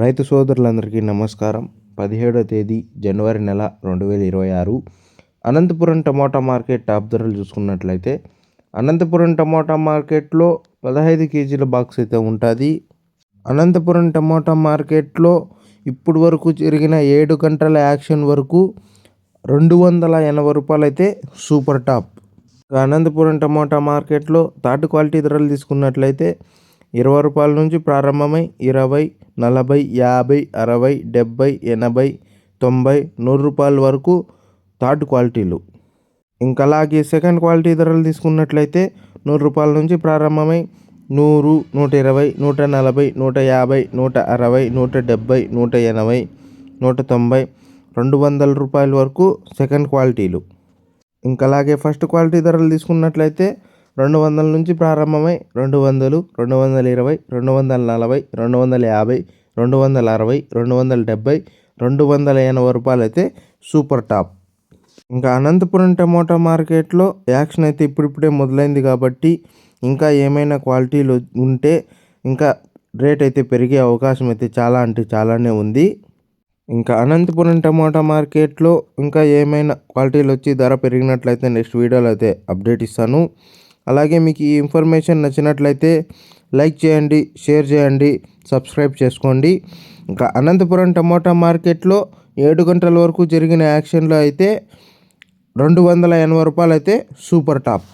రైతు సోదరులందరికీ నమస్కారం. పదిహేడో తేదీ జనవరి నెల రెండు వేల ఇరవై ఆరు. అనంతపురం టమోటా మార్కెట్ టాప్ ధరలు చూసుకున్నట్లయితే అనంతపురం టమోటా మార్కెట్లో పదహైదు కేజీల బాక్స్ అయితే ఉంటుంది. అనంతపురం టమోటా మార్కెట్లో ఇప్పుడు వరకు జరిగిన ఏడు గంటల యాక్షన్ వరకు రెండు వందల ఎనభై రూపాయలు అయితే సూపర్ టాప్. అనంతపురం టమోటా మార్కెట్లో తాటు క్వాలిటీ ధరలు తీసుకున్నట్లయితే ఇరవై రూపాయల నుంచి ప్రారంభమై ఇరవై నలభై యాభై అరవై డెబ్బై ఎనభై తొంభై నూరు రూపాయల వరకు థర్డ్ క్వాలిటీలు. ఇంకా అలాగే సెకండ్ క్వాలిటీ ధరలు తీసుకున్నట్లయితే నూరు రూపాయల నుంచి ప్రారంభమై నూరు నూట ఇరవై నూట నలభై నూట యాభై నూట అరవై నూట డెబ్భై నూట ఎనభై నూట తొంభై రెండు వందల రూపాయల వరకు సెకండ్ క్వాలిటీలు. ఇంకా అలాగే ఫస్ట్ క్వాలిటీ ధరలు తీసుకున్నట్లయితే రెండు వందల నుంచి ప్రారంభమై రెండు వందలు రెండు వందల ఇరవై రెండు వందల నలభై రెండు వందల యాభై రెండు వందల అరవై రెండు వందల డెబ్భై రెండు వందల ఎనభై రూపాయలు అయితే సూపర్ టాప్. ఇంకా అనంతపురం టమోటా మార్కెట్లో యాక్షన్ అయితే ఇప్పుడిప్పుడే మొదలైంది కాబట్టి ఇంకా ఏమైనా క్వాలిటీలు ఉంటే ఇంకా రేట్ అయితే పెరిగే అవకాశం అయితే చాలా అంటే చాలానే ఉంది. ఇంకా అనంతపురం టమోటా మార్కెట్లో ఇంకా ఏమైనా క్వాలిటీలు వచ్చి ధర పెరిగినట్లయితే నెక్స్ట్ వీడియోలో అయితే అప్డేట్ ఇస్తాను. అలాగే మీకు ఈ ఇన్ఫర్మేషన్ నచ్చినట్లయితే లైక్ చేయండి షేర్ చేయండి సబ్స్క్రైబ్ చేసుకోండి. ఇంకా అనంతపురం టమోటా మార్కెట్లో ఏడు గంటల వరకు జరిగిన యాక్షన్లో అయితే రెండు వందల ఎనభై రూపాయలు అయితే సూపర్ టాప్.